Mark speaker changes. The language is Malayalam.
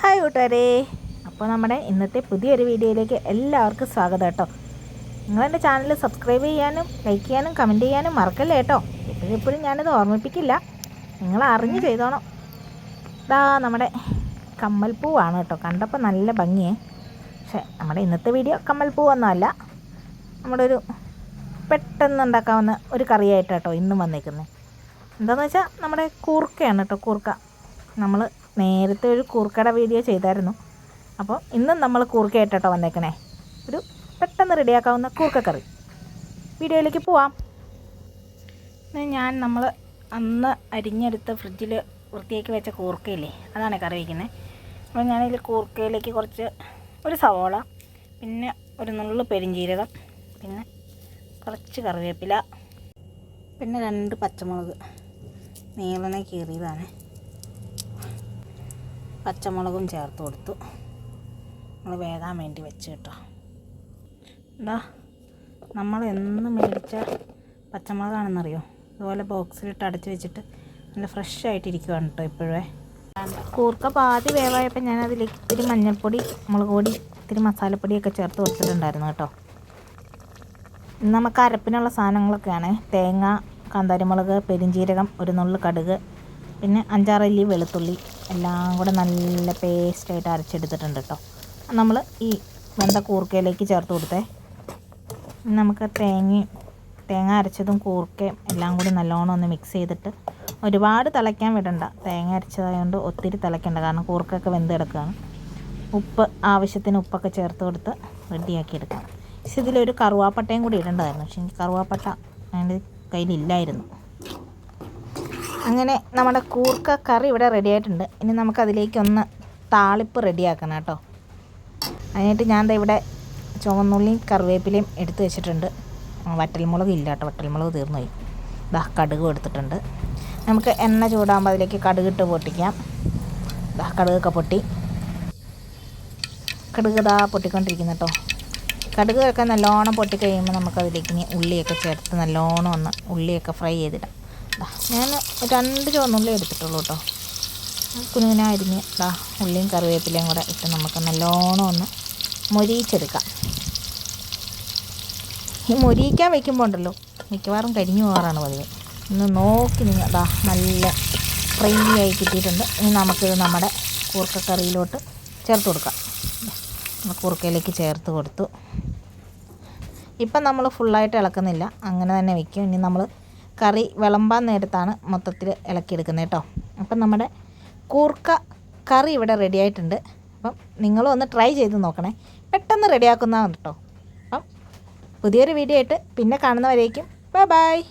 Speaker 1: ഹായ് കൂട്ടുകാരെ. അപ്പോൾ നമ്മുടെ ഇന്നത്തെ പുതിയൊരു വീഡിയോയിലേക്ക് എല്ലാവർക്കും സ്വാഗതം കേട്ടോ. നിങ്ങളെന്റെ ചാനൽ സബ്സ്ക്രൈബ് ചെയ്യാനും ലൈക്ക് ചെയ്യാനും കമന്റ് ചെയ്യാനും മറക്കല്ലേ കേട്ടോ? എപ്പോഴും എപ്പോഴും ഞാനിത് ഓർമ്മിപ്പിക്കില്ല. നിങ്ങൾ അറിഞ്ഞ് ചെയ്തോണം. ഇതാ നമ്മുടെ കമ്മൽപ്പൂവാണ് കേട്ടോ. കണ്ടപ്പോൾ നല്ല ഭംഗിയേ. പക്ഷേ നമ്മുടെ ഇന്നത്തെ വീഡിയോ കമ്മൽപ്പൂവൊന്നുമല്ല നമ്മുടെ ഒരു പെട്ടെന്ന് ഉണ്ടാക്കാവുന്ന ഒരു കറിയായിട്ട് കേട്ടോ ഇന്നും വന്നേക്കുന്നത്. എന്താണെന്ന് വെച്ചാൽ നമ്മുടെ കൂർക്കയാണ് കേട്ടോ കൂർക്ക. നമ്മൾ നേരത്തെ ഒരു കൂർക്കയുടെ വീഡിയോ ചെയ്തായിരുന്നു. അപ്പോൾ ഇന്നും നമ്മൾ കൂർക്കയായിട്ടോ വന്നേക്കണേ. ഒരു പെട്ടെന്ന് റെഡിയാക്കാവുന്ന കൂർക്കക്കറി. വീഡിയോയിലേക്ക് പോവാം. ഞാൻ നമ്മൾ അന്ന് അരിഞ്ഞെടുത്ത് ഫ്രിഡ്ജിൽ വൃത്തിയാക്കി വെച്ച കൂർക്കയില്ലേ അതാണ് കറി വയ്ക്കുന്നത് അപ്പോൾ ഞാനിതിൽ കൂർക്കയിലേക്ക് കുറച്ച് ഒരു സവോള പിന്നെ ഒരു നുള്ളു പെരിഞ്ചീരകം പിന്നെ കുറച്ച് കറിവേപ്പില പിന്നെ രണ്ട് പച്ചമുളക് നീളനെ കീറിയതാണ്. പച്ചമുളകും ചേർത്ത് കൊടുത്തു. നമ്മൾ വേകാൻ വേണ്ടി വെച്ച് കേട്ടോ. എന്താ നമ്മൾ എന്ന് മേടിച്ച പച്ചമുളകാണെന്നറിയോ? ഇതുപോലെ ബോക്സിലിട്ട് അടച്ച് വെച്ചിട്ട് നല്ല ഫ്രഷ് ആയിട്ടിരിക്കുവാണ് കേട്ടോ ഇപ്പോഴേ. കൂർക്ക പാതി വേവായപ്പോൾ ഞാൻ അതിലേക്ക് ഇത്തിരി മഞ്ഞൾപ്പൊടി മുളക് പൊടി ഇത്തിരി മസാലപ്പൊടിയൊക്കെ ചേർത്ത് കൊടുത്തിട്ടുണ്ടായിരുന്നു കേട്ടോ. നമുക്ക് അരപ്പിനുള്ള സാധനങ്ങളൊക്കെയാണ്. തേങ്ങ കാന്താരിമുളക് പെരിഞ്ചീരകം ഒരു നുള്ളു കടുക് പിന്നെ അഞ്ചാറല്ലി വെളുത്തുള്ളി എല്ലാം കൂടെ നല്ല പേസ്റ്റായിട്ട് അരച്ചെടുത്തിട്ടുണ്ട് കേട്ടോ നമ്മൾ ഈ വെന്ത കൂർക്കയിലേക്ക് ചേർത്ത് കൊടുത്തേ. നമുക്ക് തേങ്ങയും തേങ്ങ അരച്ചതും കൂർക്കയും എല്ലാം കൂടി നല്ലോണം ഒന്ന് മിക്സ് ചെയ്തിട്ട് ഒരുപാട് തിളയ്ക്കാൻ വിടണ്ട. തേങ്ങ അരച്ചതായതുകൊണ്ട് ഒത്തിരി തിളയ്ക്കണ്ട. കാരണം കൂർക്കൊക്കെ വെന്ത് കിടക്കുകയാണ് ഉപ്പ് ആവശ്യത്തിന് ഉപ്പൊക്കെ ചേർത്ത് കൊടുത്ത് റെഡിയാക്കി എടുക്കാം. പക്ഷെ ഇതിലൊരു കറുവാപ്പട്ടയും കൂടി ഇടേണ്ടതായിരുന്നു. പക്ഷേ എനിക്ക് കറുവാപ്പട്ട അതിന്റെ കയ്യിലില്ലായിരുന്നു. അങ്ങനെ നമ്മുടെ കൂർക്ക കറി ഇവിടെ റെഡി ആയിട്ടുണ്ട്. ഇനി നമുക്കതിലേക്കൊന്ന് താളിപ്പ് റെഡിയാക്കണം കേട്ടോ. അതിനായിട്ട് ഞാൻ ഇവിടെ ചുവന്നുള്ളിയും കറിവേപ്പിലയും എടുത്ത് വെച്ചിട്ടുണ്ട്. വറ്റൽമുളക് ഇല്ല കേട്ടോ. വറ്റൽമുളക് തീർന്നു പോയി ദാ കടുക് എടുത്തിട്ടുണ്ട്. നമുക്ക് എണ്ണ ചൂടാകുമ്പോൾ അതിലേക്ക് കടുകിട്ട് പൊട്ടിക്കാം. ദാ കടുകൊക്കെ പൊട്ടി. കടുക് ദാ പൊട്ടിക്കൊണ്ടിരിക്കുന്നു കേട്ടോ. കടുക് ഒക്കെ നല്ലോണം പൊട്ടിക്കഴിയുമ്പോൾ നമുക്കതിലേക്ക് ഇനി ഉള്ളിയൊക്കെ ചേർത്ത് നല്ലോണം ഒന്ന് ഉള്ളിയൊക്കെ ഫ്രൈ ചെയ്തിടാം. ഞാൻ രണ്ട് ചുവന്നുള്ളി എടുത്തിട്ടുള്ളൂ കേട്ടോ. കുനുകുന അരിഞ്ഞ് ദാ ഉള്ളിയും കറിവേപ്പിലയും കൂടെ ഇട്ട് നമുക്ക് നല്ലോണം ഒന്ന് മൊരിയിച്ചെടുക്കാം. ഈ മൊരിയിക്കാൻ വെക്കുമ്പോൾ ഉണ്ടല്ലോ മിക്കവാറും കരിഞ്ഞു പോകാറാണ് പതിവ്. ഒന്ന് നോക്കി നിങ്ങൾ അതാ നല്ല ഫ്രൈ ആയി കിട്ടിയിട്ടുണ്ട്. ഇനി നമുക്കിത് നമ്മുടെ കൂർക്കക്കറിയിലോട്ട് ചേർത്ത് കൊടുക്കാം. നമ്മൾ കൂർക്കയിലേക്ക് ചേർത്ത് കൊടുത്തു. ഇപ്പം നമ്മൾ ഫുള്ളായിട്ട് ഇളക്കുന്നില്ല. അങ്ങനെ തന്നെ വെക്കും. ഇനി നമ്മൾ കറി വിളമ്പാൻ നേരത്താണ് മൊത്തത്തിൽ ഇളക്കിയെടുക്കുന്നത് കേട്ടോ. അപ്പം നമ്മുടെ കൂർക്ക കറി ഇവിടെ റെഡി ആയിട്ടുണ്ട്. അപ്പം നിങ്ങളും ഒന്ന് ട്രൈ ചെയ്ത് നോക്കണേ. പെട്ടെന്ന് റെഡിയാക്കുന്നതാണ് കേട്ടോ. അപ്പം പുതിയൊരു വീഡിയോ ആയിട്ട് പിന്നെ കാണുന്നവരേക്കും. Bye bye